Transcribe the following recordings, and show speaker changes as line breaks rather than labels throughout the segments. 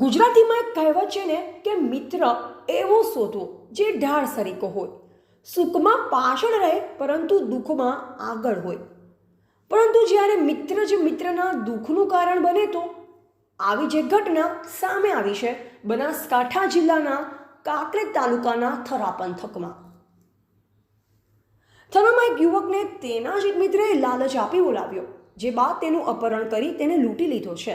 ગુજરાતીમાં એક કહેવત છે ને કે મિત્ર એવો શોધો જે ઢાળ સરીકો હોય. સુખમાં પાછળ રહે પરંતુ દુઃખમાં આગળ હોય. પરંતુ જ્યારે મિત્ર જ મિત્રના દુઃખનું કારણ બને તો આવી જે ઘટના સામે આવી છે બનાસકાંઠા જિલ્લાના કાંકરેજ તાલુકાના થરા પંથકમાં. થરામાં એક યુવકને તેના જ મિત્રએ લાલચ આપી બોલાવ્યો, જે બાદ તેનું અપહરણ કરી તેને લૂંટી લીધો છે.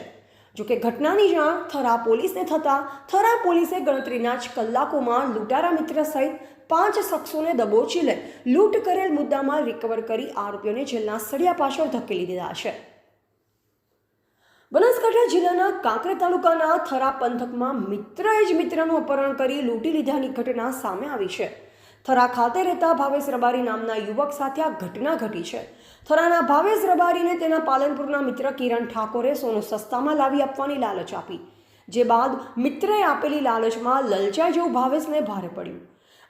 જોકે ઘટનાની જાણ થરા પોલીસને થતાં થરા પોલીસે ગણતરીના જ કલાકોમાં લૂંટારા મિત્ર સહિત પાંચ શખ્સોને દબોચી લઈ લૂંટ કરેલ મુદ્દામાં રિકવર કરી આરોપીઓને જેલના સળિયા પાછળ ધકેલી દીધા છે. બનાસકાંઠા જિલ્લાના કાંકરે તાલુકાના થરા પંથકમાં મિત્રએ જ મિત્રનું અપહરણ કરી લૂંટી લીધાની ઘટના સામે આવી છે. થરા ખાતે રહેતા ભાવેશ રબારી નામના યુવક સાથે આ ઘટના ઘટી છે. થરાના ભાવેશ રબારીને તેના પાલનપુરના મિત્ર કિરણ ઠાકોરે સોનું સસ્તામાં લાવી આપવાની લાલચ આપી. જે બાદ મિત્રએ આપેલી લાલચમાં લલચાઈ જેવું ભાવેશને ભારે પડ્યું.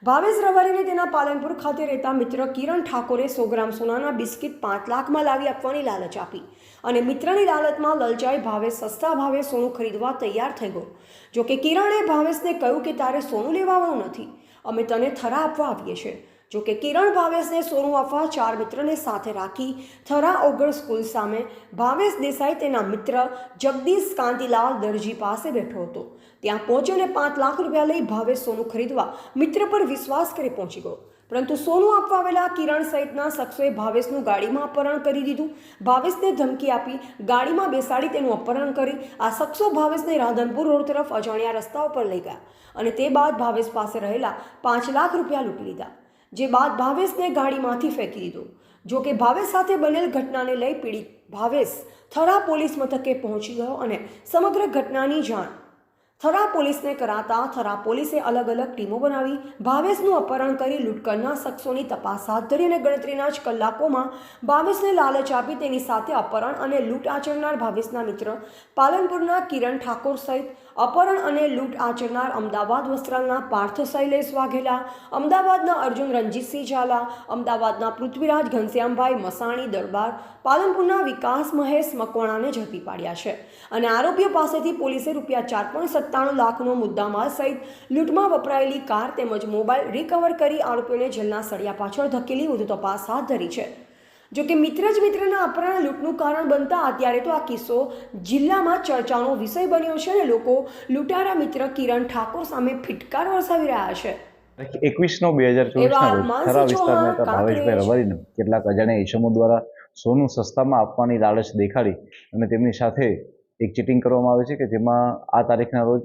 ભાવેશ રબારીને તેના પાલનપુર ખાતે રહેતા મિત્ર કિરણ ઠાકોરે સો ગ્રામ સોનાના બિસ્કિટ પાંચ લાખમાં લાવી આપવાની લાલચ આપી અને મિત્રની લાલચમાં લલચાઈ ભાવેશ સસ્તા ભાવે સોનું ખરીદવા તૈયાર થઈ ગયો. જોકે કિરણે ભાવેશને કહ્યું કે તારે સોનું લેવાવાનું નથી. અમે તને થરા આપવા આવીએ છીએ. જોકે કિરણ ભાવેશને સોનું આપવા ચાર મિત્રને સાથે રાખી થરા ઓગળ સ્કૂલ સામે ભાવેશ દેસાઈ તેના મિત્ર જગદીશ કાંતિલાલ દરજી પાસે બેઠો હતો. ત્યાં પહોંચીને પાંચ લાખ રૂપિયા લઈ ભાવેશ સોનું ખરીદવા મિત્ર પર વિશ્વાસ કરી પહોંચી ગયો. પરંતુ સોનું આપવા આવેલા કિરણ સહિતના શખ્સોએ ભાવેશનું ગાડીમાં અપહરણ કરી દીધું. ભાવેશને ધમકી આપી ગાડીમાં બેસાડી તેનું અપહરણ કરી આ શખ્સો ભાવેશને રાધનપુર રોડ તરફ અજાણ્યા રસ્તા ઉપર લઈ ગયા અને તે બાદ ભાવેશ પાસે રહેલા પાંચ લાખ રૂપિયા લૂંટી લીધા. જે બાદ ભાવેશને ગાડીમાંથી ફેંકી દીધો. જો કે ભાવેશ સાથે બનેલ ઘટનાને લઈ પીડિત ભાવેશ થરા પોલીસ મથકે પહોંચી ગયો અને સમગ્ર ઘટનાની જાણ થરા પોલીસને કરાતા થરા પોલીસે અલગ અલગ ટીમો બનાવી ભાવેશનું અપહરણ કરી લૂંટ કરનાર શખ્સોની તપાસ હાથ ધરી અને ગણતરીના જ કલાકોમાં ભાવેશને લાલચ આપી તેની સાથે અપહરણ અને લૂંટ આચરનાર ભાવેશના મિત્ર પાલનપુરના કિરણ ઠાકોર સહિત અપહરણ અને લૂંટ આચરનાર અમદાવાદ વસ્ત્રાલના પાર્થ શૈલેષ વાઘેલા, અમદાવાદના અર્જુન રણજીતસિંહ ઝાલા, અમદાવાદના પૃથ્વીરાજ ઘનશ્યામભાઈ મસાણી, દરબાર, પાલનપુરના વિકાસ મહેશ મકવાણાને ઝડપી પાડ્યા છે. અને આરોપીઓ પાસેથી પોલીસે રૂપિયા ચાર સત્તાણું લાખનો મુદ્દામાલ સહિત લૂંટમાં વપરાયેલી કાર તેમજ મોબાઈલ રિકવર કરી આરોપીઓને જેલના સળિયા પાછળ ધકેલી વધુ તપાસ હાથ ધરી છે જો કે મિત્ર જ મિત્રના અપહરણ લૂંટનું કારણ બનતા અત્યારે તો આ કિસ્સો જિલ્લામાં ચર્ચાનો વિષય બન્યો છે અને લોકો લૂંટારા મિત્ર કિરણ ઠાકોર સામે ફિટકાર વરસાવી રહ્યા છે
એકવીસ નવ બે હજાર ચોવીસના રોજ
માનસી
થરા હતા ભાવેશભાઈ
કાંકરેજ.
કેટલાક અજાણ્યા ઈસમો દ્વારા સોનું સસ્તામાં આપવાની લાલચ દેખાડી અને તેમની સાથે એક ચીટિંગ કરવામાં આવે છે કે જેમાં આ તારીખના રોજ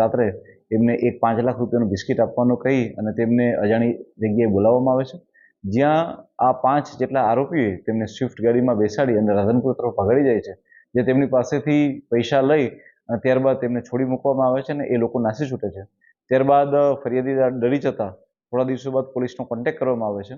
રાત્રે એમને એક પાંચ લાખ રૂપિયાનું બિસ્કિટ આપવાનું કહી અને તેમને અજાણી જગ્યાએ બોલાવવામાં આવે છે. જ્યાં આ પાંચ જેટલા આરોપીએ તેમને સ્વિફ્ટ ગાડીમાં બેસાડી અને રાધનપુર તરફ ભગાડી જાય છે, જે તેમની પાસેથી પૈસા લઈ અને ત્યારબાદ તેમને છોડી મૂકવામાં આવે છે અને એ લોકો નાસી છૂટે છે. ત્યારબાદ ફરિયાદી ડરી જતા થોડા દિવસો બાદ પોલીસનો કોન્ટેક્ટ કરવામાં આવે છે.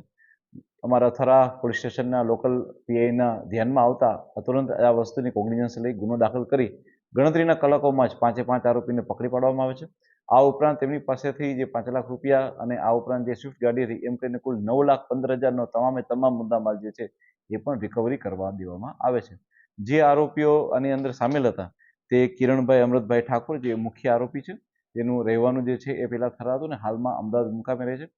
અમારા થરા પોલીસ સ્ટેશનના લોકલ પીઆઈના ધ્યાનમાં આવતા તુરંત આ વસ્તુની કોગ્નિઝન્સ લઈ ગુનો દાખલ કરી ગણતરીના કલાકોમાં જ પાંચે પાંચ આરોપીને પકડી પાડવામાં આવે છે. આ ઉપરાંત તેમની પાસેથી જે પાંચ લાખ રૂપિયા અને આ ઉપરાંત જે સ્વિફ્ટ ગાડી હતી, એમ કરીને કુલ નવ લાખ પંદર હજારનો તમામે તમામ મુદ્દામાલ જે છે, એ પણ રિકવરી કરવા દેવામાં આવે છે. જે આરોપીઓ આની અંદર સામેલ હતા, તે કિરણભાઈ અમૃતભાઈ ઠાકોર, જે મુખ્ય આરોપી છે, તેનું રહેવાનું જે છે, એ પહેલાં થરા હતું ને, હાલમાં અમદાવાદ મુકામે રહે છે.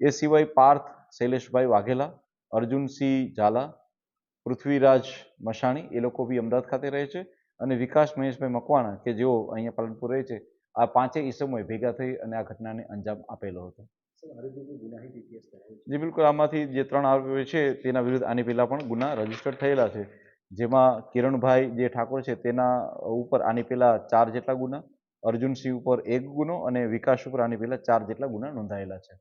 એ સિવાય પાર્થ શૈલેષભાઈ વાઘેલા અર્જુનસિંહ ઝાલા પૃથ્વીરાજ મશાણી એ લોકો બી અમદાવાદ ખાતે રહે છે. અને વિકાસ મહેશભાઈ મકવાણા કે જેઓ અહીંયા પાલનપુર રહે છે આ પાંચેય ઈસમોએ ભેગા થઈ અને આ ઘટનાને અંજામ આપેલો હતો. જી બિલકુલ. આમાંથી જે ત્રણ આરોપીઓ છે તેના વિરુદ્ધ આની પહેલા પણ ગુના રજીસ્ટર્ડ થયેલા છે. જેમાં કિરણભાઈ જે ઠાકોર છે તેના ઉપર આની પહેલાં ચાર જેટલા ગુના અર્જુનસિંહ ઉપર એક ગુનો અને વિકાસ ઉપર આની પહેલાં ચાર જેટલા ગુના નોંધાયેલા છે.